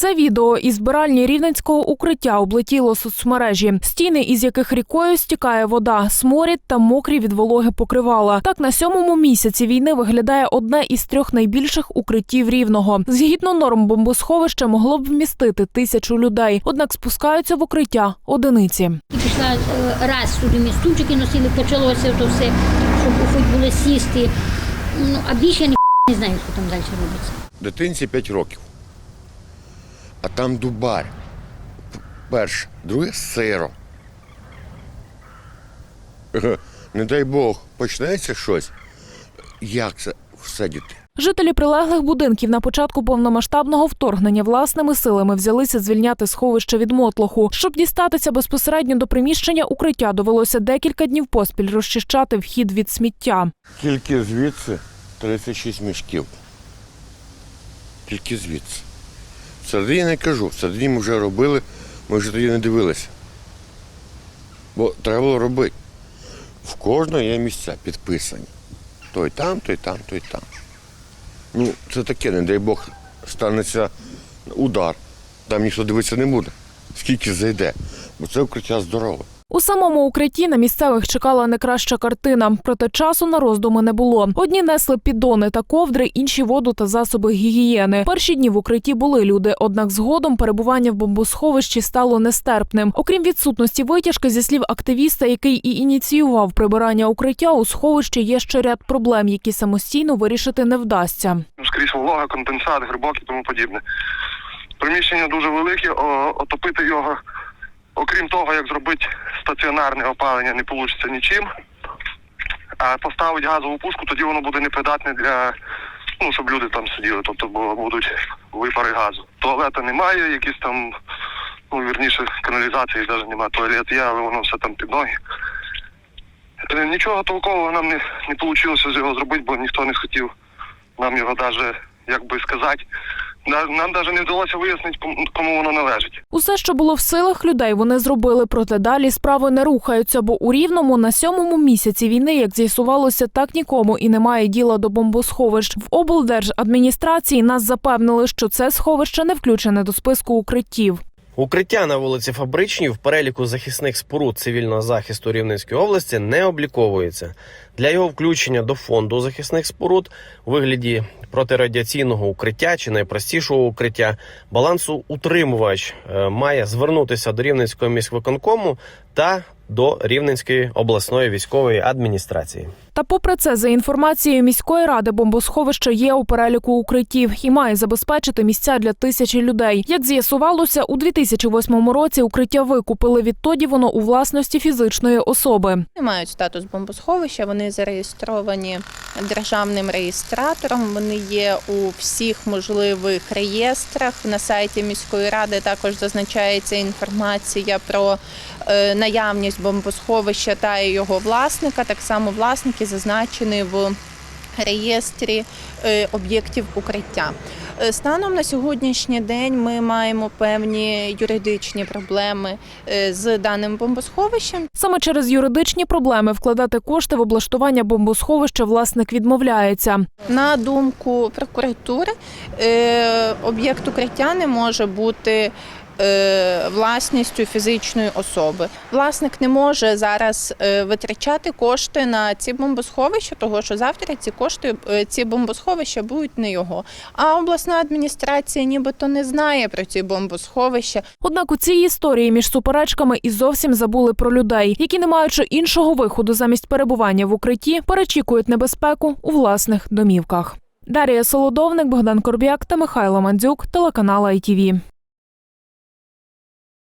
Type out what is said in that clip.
Це відео із збиральні рівненського укриття облетіло соцмережі, стіни, із яких рікою стікає вода, сморід та мокрі від вологи покривала. Так на сьомому місяці війни виглядає одне із трьох найбільших укриттів рівного. Згідно норм бомбосховище могло б вмістити тисячу людей, однак спускаються в укриття одиниці. І пішла е, раз сюди ми стульчики носили, почалося то все, щоб хоч було сісти. Ну, а більше я ні не знаю, що там далі робиться. Дитинці 5 років. А там дубар. Перше, друге сиро. Не дай Бог, почнеться щось. Як це всидіти? Жителі прилеглих будинків на початку повномасштабного вторгнення власними силами взялися звільняти сховище від мотлоху. Щоб дістатися безпосередньо до приміщення укриття, довелося декілька днів поспіль розчищати вхід від сміття. Тільки звідси 36 мішків. Тільки звідси. Всередині не кажу, всередині ми вже робили, ми вже тоді не дивилися. Бо треба було робити. В кожного є місця підписані. Той там, той там, той там. Ну, це таке, не дай Бог, станеться удар. Там ніхто дивитися не буде. Скільки зайде. Бо це укриття здорове. У самому укритті на місцевих чекала не краща картина, проте часу на роздуми не було. Одні несли піддони та ковдри, інші воду та засоби гігієни. Перші дні в укритті були люди, однак згодом перебування в бомбосховищі стало нестерпним. Окрім відсутності витяжки, зі слів активіста, який і ініціював прибирання укриття, у сховищі є ще ряд проблем, які самостійно вирішити не вдасться. Ну, скрізь волога, конденсат, грибок і тому подібне. Приміщення дуже велике, отопити його, окрім того, як зробити стаціонарне опалення, не вийде нічим. А поставити газову пушку, тоді воно буде непридатне для ну, щоб люди там сиділи, тобто будуть випари газу. Туалета немає, якісь там, ну вірніше, каналізації навіть немає. Туалет є, але воно все там під ноги. Е, Нічого толкового нам не, не вийшло з його зробити, бо ніхто не хотів нам його навіть, як би сказати, нам навіть не вдалося вияснити, кому- воно належить. Усе, що було в силах людей, вони зробили, проте далі справи не рухаються, бо у рівному на сьомому місяці війни, як з'ясувалося, так нікому і немає діла до бомбосховищ. В облдержадміністрації нас запевнили, що це сховище не включене до списку укриттів. Укриття на вулиці Фабричній в переліку захисних споруд цивільного захисту Рівненської області не обліковується. Для його включення до фонду захисних споруд у вигляді протирадіаційного укриття чи найпростішого укриття балансу утримувач має звернутися до Рівненського міськвиконкому та до Рівненської обласної військової адміністрації. Та попри це, за інформацією міської ради, бомбосховище є у переліку укриттів і має забезпечити місця для тисячі людей. Як з'ясувалося, у 2008 році укриття викупили. Відтоді воно у власності фізичної особи. Не мають статус бомбосховища, вони зареєстровані державним реєстратором. Вони є у всіх можливих реєстрах. На сайті міської ради також зазначається інформація про е, наявність бомбосховища та його власника. Так само власники зазначені в реєстрі е, об'єктів укриття. Е, Станом на сьогоднішній день ми маємо певні юридичні проблеми е, з даним бомбосховищем. Саме через юридичні проблеми вкладати кошти в облаштування бомбосховища власник відмовляється. На думку прокуратури, об'єкт укриття не може бути власністю фізичної особи. Власник не може зараз е, витрачати кошти на ці бомбосховища, того що завтра ці кошти, е, ці бомбосховища будуть не його. А обласна адміністрація нібито не знає про ці бомбосховища. Однак у цій історії між суперечками і зовсім забули про людей, які, не маючи іншого виходу замість перебування в укритті, перечікують небезпеку у власних домівках. Дарія Солодовник, Богдан Корбяк та Михайло Мандзюк, телеканал ITV.